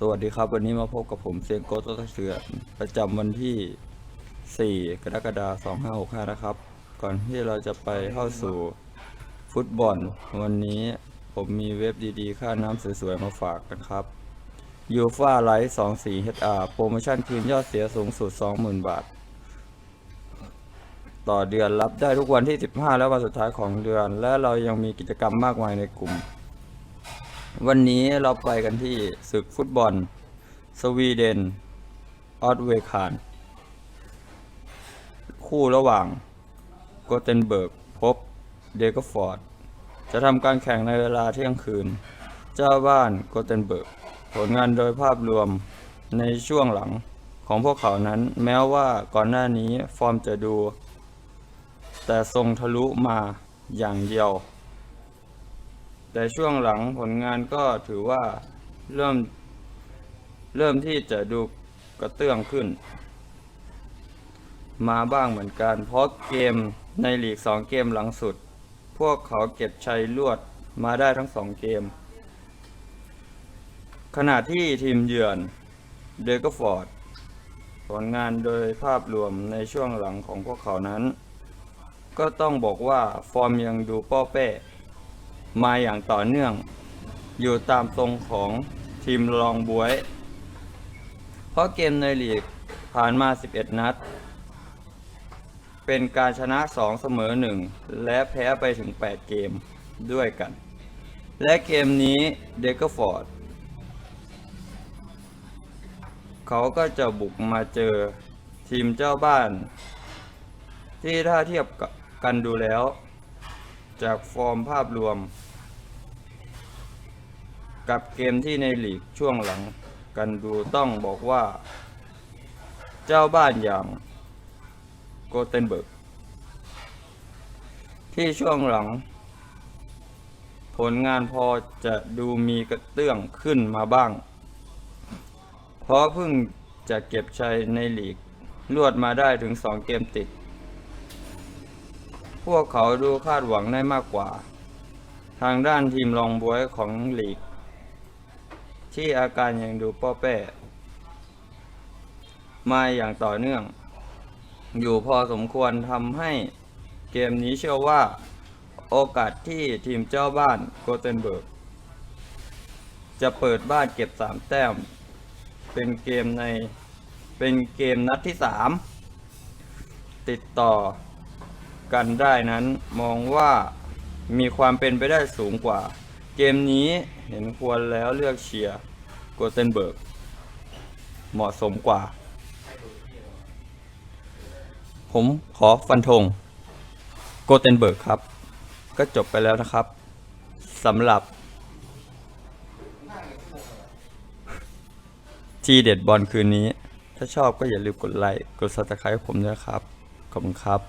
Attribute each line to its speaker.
Speaker 1: สวัสดีครับวันนี้มาพบกับผมเซียงโกโตะเสือประจำวันที่ 4 กรกฎาคม 2565 นะครับ ก่อนที่เราจะไปเข้าสู่ฟุตบอล วันนี้ผมมีเว็บดีๆ ค่าน้ำสวยๆ มาฝากกันครับยูฟาไลท์24 HR โปรโมชั่นคืนยอดเสียสูงสุด 20,000 บาท ต่อเดือนรับได้ทุกวันที่ 15 และวันสุดท้ายของเดือน และเรายังมีกิจกรรมมากมายในกลุ่ม วันนี้เราไปกันที่ศึกฟุตบอล สวีเดน ออสเวคาน คู่ระหว่างโกเทนเบิร์ก พบเดกฟอร์ด จะทำการแข่งในเวลาเที่ยงคืน เจ้าบ้านโกเทนเบิร์ก ผลงานโดยภาพรวมในช่วงหลังของพวกเขานั้น แม้ว่าก่อนหน้านี้ฟอร์มจะดู แต่ทรงทะลุมาอย่างเดียว แต่ช่วงหลังผลงานก็ถือว่าเริ่ม เริ่มที่จะดูกระเตื้องขึ้น มาบ้างเหมือนกัน เพราะเกมในลีก 2 เกมหลังสุด พวกเขาเก็บชัยรวดมาได้ทั้ง 2 เกม ขณะที่ทีมเยือนเดกฟอร์ดผลงานโดยภาพรวมในช่วงหลังของพวกเขานั้น ก็ต้องบอกว่าฟอร์มยังดูป้อแป้ มาอย่างต่อเนื่อง อยู่ตามทรงของทีมรองบวย เพราะเกมในลีกผ่านมา 11 นัด เป็นการชนะ 2 เสมอ 1 และแพ้ไปถึง 8 เกมด้วยกัน และเกมนี้เดกฟอร์ดเขาก็จะบุกมาเจอทีมเจ้าบ้าน ที่ถ้าเทียบกับกันดูแล้ว จากฟอร์มภาพรวม กับเกมที่ในลีกช่วงหลังกันดูต้องบอกว่า เจ้าบ้านอย่างโกเทนเบิร์ก ที่ช่วงหลัง ผลงานพอจะดูมีกระเตื้องขึ้นมาบ้าง เพราะเพิ่งจะเก็บชัยในลีกลวดมาได้ถึง 2 เกมติด พวกเขาดูคาดหวังได้มากกว่า ทางด้านทีมรองบวยของลีก ที่อาการยังดูป้อแป้มาอย่างต่อเนื่อง อยู่พอสมควรทำให้เกมนี้เชื่อว่าโอกาสที่ทีมเจ้าบ้านโกเทนเบิร์ก จะเปิดบ้านเก็บ 3 แต้ม เป็นเกมในเป็นเกมนัดที่ 3 ติดต่อกันได้นั้นมองว่ามีความเป็นไปได้สูงกว่า เกมนี้เห็นควรแล้วเลือกเชียร์โกเทนเบิร์ก เหมาะสมกว่า ผมขอฟันธงโกเทนเบิร์กครับ ก็จบไปแล้วนะครับสำหรับ ทีเด็ดบอลคืนนี้ ถ้าชอบก็อย่าลืมกดไลค์ กด subscribe ผมด้วยครับ ขอบคุณครับ